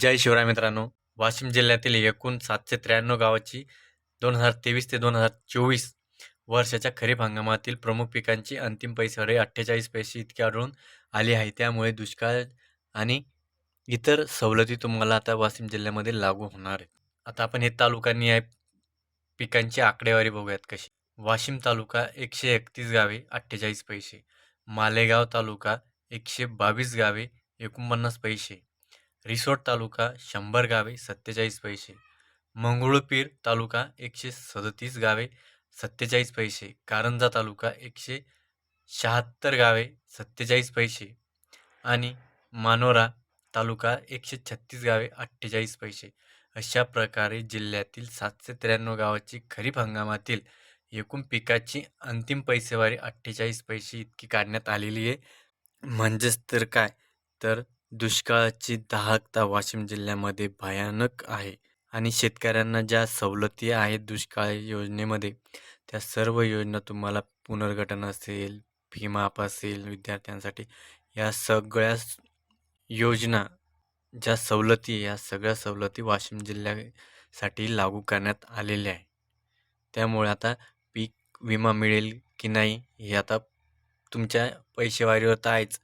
जय शिवराय मित्रांनो. वाशिम जिल्ह्यातील एकूण सातशे त्र्याण्णव गावाची दोन हजार तेवीस ते दोन हजार चोवीस वर्षाच्या खरीप हंगामातील प्रमुख पिकांची अंतिम पैसेवारी अठ्ठेचाळीस पैसे इतकी आढळून आली आहे. त्यामुळे दुष्काळ आणि इतर सवलती तुम्हाला आता वाशिम जिल्ह्यामध्ये लागू होणार आहेत. आता आपण हे तालुक्यांनी आहे पिकांची आकडेवारी बघूयात कशी. वाशिम तालुका एकशे एकतीस गावे अठ्ठेचाळीस पैसे. मालेगाव तालुका एकशे बावीस गावे एकोणपन्नास पैसे. रिसोड तालुका शंभर गावे सत्तेचाळीस पैसे. मंगळूरपीर तालुका एकशे सदतीस गावे सत्तेचाळीस पैसे. कारंजा तालुका एकशे शहात्तर गावे सत्तेचाळीस पैसे. आणि मानोरा तालुका एकशे छत्तीस गावे अठ्ठेचाळीस पैसे. अशा प्रकारे जिल्ह्यातील सातशे त्र्याण्णव गावाची खरीप हंगामातील एकूण पिकाची अंतिम पैसेवारी अठ्ठेचाळीस पैसे इतकी काढण्यात आलेली आहे. म्हणजेच तर काय? तर दुष्काळाची दाहकता वाशिम जिल्ह्यामध्ये भयानक आहे आणि शेतकऱ्यांना ज्या सवलती आहेत दुष्काळ योजनेमध्ये त्या सर्व योजना तुम्हाला पुनर्गठन असेल फी माफ असेल विद्यार्थ्यांसाठी या सगळ्या योजना ज्या सवलती या सगळ्या सवलती वाशिम जिल्ह्यासाठी लागू करण्यात आलेल्या आहे त्यामुळे आता पीक विमा मिळेल की नाही हे आता तुमच्या पैसेवारीवर तर आहेच.